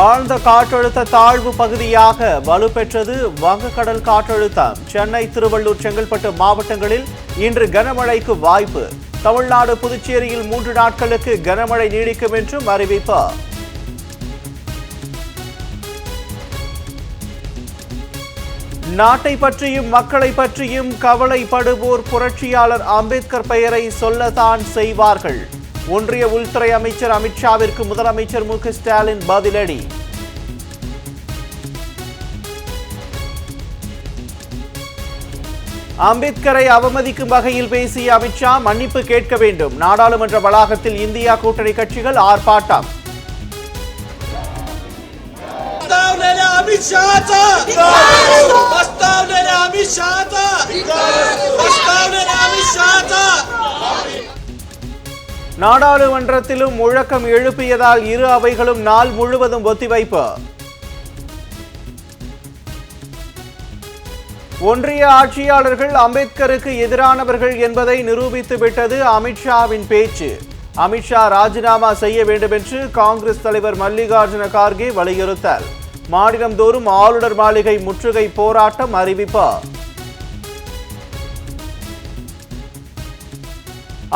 ஆழ்ந்த காற்றழுத்த தாழ்வு பகுதியாக வலுப்பெற்றது வங்கக்கடல் காற்றழுத்தம். சென்னை திருவள்ளூர் செங்கல்பட்டு மாவட்டங்களில் இன்று கனமழைக்கு வாய்ப்பு. தமிழ்நாடு புதுச்சேரியில் மூன்று நாட்களுக்கு கனமழை நீடிக்கும் என்றும் அறிவிப்பு. நாட்டை பற்றியும் மக்களை பற்றியும் கவலைப்படுவோர் புரட்சியாளர் அம்பேத்கர் பெயரை சொல்லத்தான் செய்வார்கள். ஒன்றிய உள்துறை அமைச்சர் அமித்ஷாவிற்கு முதலமைச்சர் மு ஸ்டாலின் பதிலடி. அம்பேத்கரை அவமதிக்கும் வகையில் பேசிய அமித்ஷா மன்னிப்பு கேட்க வேண்டும். நாடாளுமன்ற வளாகத்தில் இந்தியா கூட்டணி கட்சிகள் ஆர்ப்பாட்டம். அமித்ஷா நாடாளுமன்றத்திலும் முழக்கம் எழுப்பியதால் இரு அவைகளும் நாள் முழுவதும் ஒத்திவைப்பு. ஒன்றிய ஆட்சியாளர்கள் அம்பேத்கருக்கு எதிரானவர்கள் என்பதை நிரூபித்துவிட்டது அமித்ஷாவின் பேச்சு. அமித்ஷா ராஜினாமா செய்ய வேண்டும் என்று காங்கிரஸ் தலைவர் மல்லிகார்ஜுன கார்கே வலியுறுத்தல். மாநிலந்தோறும் ஆளுநர் மாளிகை முற்றுகை போராட்டம் அறிவிப்பார்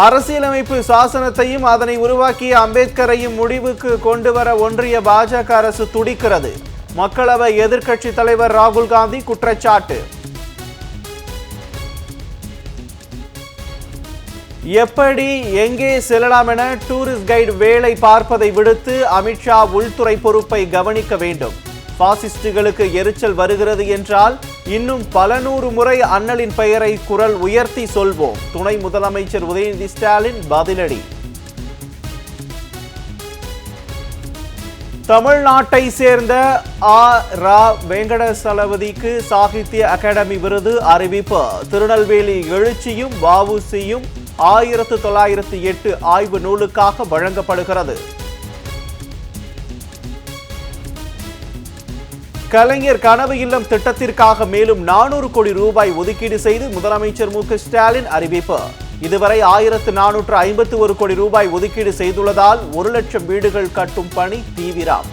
அரசியலமைப்பு சாசனத்தையும் அதனை உருவாக்கிய அம்பேத்கரையும் முடிவுக்கு கொண்டு வர ஒன்றிய பாஜக அரசு துடிக்கிறது. மக்களவை எதிர்க்கட்சித் தலைவர் ராகுல் காந்தி குற்றச்சாட்டு. எப்படி எங்கே செல்லலாம் என டூரிஸ்ட் கைடு வேலை பார்ப்பதை விடுத்து அமித்ஷா உள்துறை பொறுப்பை கவனிக்க வேண்டும். பாசிஸ்டுகளுக்கு எரிச்சல் வருகிறது என்றால் இன்னும் பல நூறு முறை அண்ணலின் பெயரை குரல் உயர்த்தி சொல்வோம். துணை முதலமைச்சர் உதயநிதி ஸ்டாலின் பதிலடி. தமிழ்நாட்டை சேர்ந்த ஆ. ரா. வெங்கடசலபதிக்கு சாகித்ய அகாடமி விருது அறிவிப்பு. திருநெல்வேலி எழுச்சியும் வஉசியும் ஆயிரத்து தொள்ளாயிரத்து எட்டு ஆய்வு நூலுக்காக வழங்கப்படுகிறது. கலைஞர் கனவு இல்லம் திட்டத்திற்காக மேலும் நானூறு கோடி ரூபாய் ஒதுக்கீடு செய்து முதலமைச்சர் மு ஸ்டாலின் அறிவிப்பு. இதுவரை ஆயிரத்து நானூற்று ஐம்பத்து ஒரு கோடி ரூபாய் ஒதுக்கீடு செய்துள்ளதால் ஒரு லட்சம் வீடுகள் கட்டும் பணி தீவிரம்.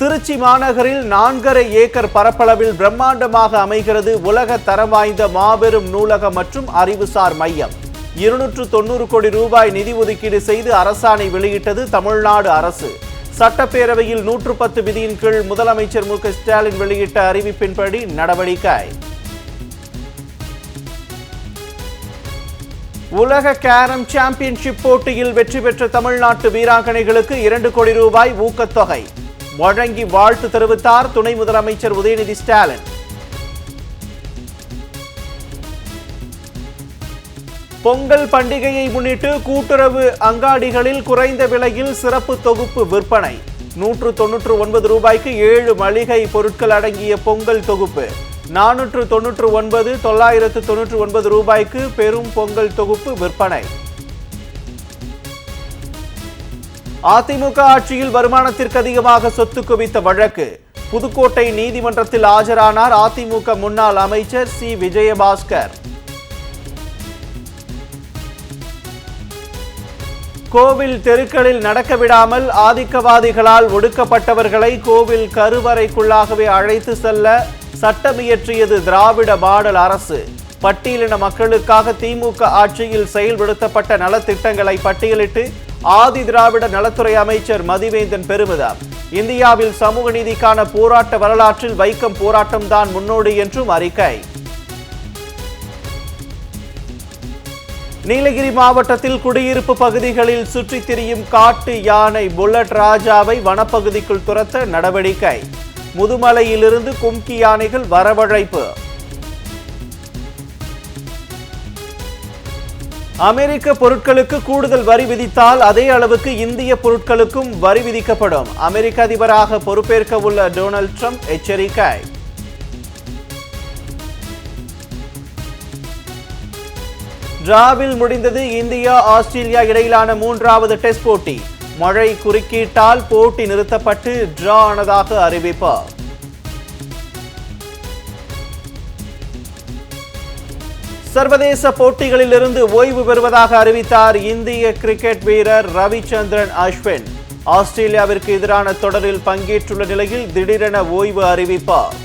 திருச்சி மாநகரில் நான்கரை ஏக்கர் பரப்பளவில் பிரம்மாண்டமாக அமைகிறது உலக தரம் வாய்ந்த மாபெரும் நூலகம் மற்றும் அறிவுசார் மையம். இருநூற்று தொண்ணூறு கோடி ரூபாய் நிதி ஒதுக்கீடு செய்து அரசாணை வெளியிட்டது தமிழ்நாடு அரசு. சட்டப்பேரவையில் நூற்று பத்து விதியின் கீழ் முதலமைச்சர் மு ஸ்டாலின் வெளியிட்ட அறிவிப்பின்படி நடவடிக்கை. உலக கேரம் சாம்பியன்ஷிப் போட்டியில் வெற்றி பெற்ற தமிழ்நாட்டு வீராங்கனைகளுக்கு இரண்டு கோடி ரூபாய் ஊக்கத்தொகை. வழங்கி வாழ்த்து தெரிவித்தார் துணை முதலமைச்சர் உதயநிதி ஸ்டாலின். பொங்கல் பண்டிகையை முன்னிட்டு கூட்டுறவு அங்காடிகளில் குறைந்த விலையில் சிறப்பு தொகுப்பு விற்பனை. நூற்று தொன்னூற்று ஒன்பது ரூபாய்க்கு ஏழு மளிகை பொருட்கள் அடங்கிய பொங்கல் தொகுப்பு. நானூற்று தொன்னூற்று ஒன்பது தொள்ளாயிரத்து தொன்னூற்று ஒன்பது ரூபாய்க்கு பெரும் பொங்கல் தொகுப்பு விற்பனை. அதிமுக ஆட்சியில் வருமானத்திற்கு அதிகமாக சொத்து குவித்த வழக்கு. புதுக்கோட்டை நீதிமன்றத்தில் ஆஜரானார் அதிமுக முன்னாள் அமைச்சர் சி. விஜயபாஸ்கர். கோவில் தெருக்களில் நடக்க விடாமல் ஆதிக்கவாதிகளால் ஒடுக்கப்பட்டவர்களை கோவில் கருவறைக்குள்ளாகவே அழைத்து செல்ல சட்டமியற்றியது திராவிட மாடல் அரசு. பட்டியலின மக்களுக்காக திமுக ஆட்சியில் செயல்படுத்தப்பட்ட நலத்திட்டங்களை பட்டியலிட்டு ஆதி திராவிட நலத்துறை அமைச்சர் மதிவேந்தன் பெருமிதம் இந்தியாவில் சமூக நீதிக்கான போராட்ட வரலாற்றில் வைக்கம் போராட்டம்தான் முன்னோடி என்றும் அறிக்கை. நீலகிரி மாவட்டத்தில் குடியிருப்பு பகுதிகளில் சுற்றித் திரியும் காட்டு யானை புல்லட் ராஜாவை வனப்பகுதிக்குள் துரத்த நடவடிக்கை. முதுமலையிலிருந்து கும்கி யானைகள் வரவழைப்பு. அமெரிக்க பொருட்களுக்கு கூடுதல் வரி விதித்தால் அதே அளவுக்கு இந்திய பொருட்களுக்கும் வரி விதிக்கப்படும். அமெரிக்க அதிபராக பொறுப்பேற்க உள்ள டொனால்ட் ட்ரம்ப் எச்சரிக்கை. டிராவில் முடிந்தது இந்தியா ஆஸ்திரேலியா இடையிலான மூன்றாவது டெஸ்ட் போட்டி. மழை குறுக்கீட்டால் போட்டி நிறுத்தப்பட்டு டிரா ஆனதாக அறிவிப்பு. சர்வதேச போட்டிகளிலிருந்து ஓய்வு பெறுவதாக அறிவித்தார் இந்திய கிரிக்கெட் வீரர் ரவிச்சந்திரன் அஸ்வின். ஆஸ்திரேலியாவிற்கு எதிரான தொடரில் பங்கேற்றுள்ள நிலையில் திடீரென ஓய்வு அறிவிப்பார்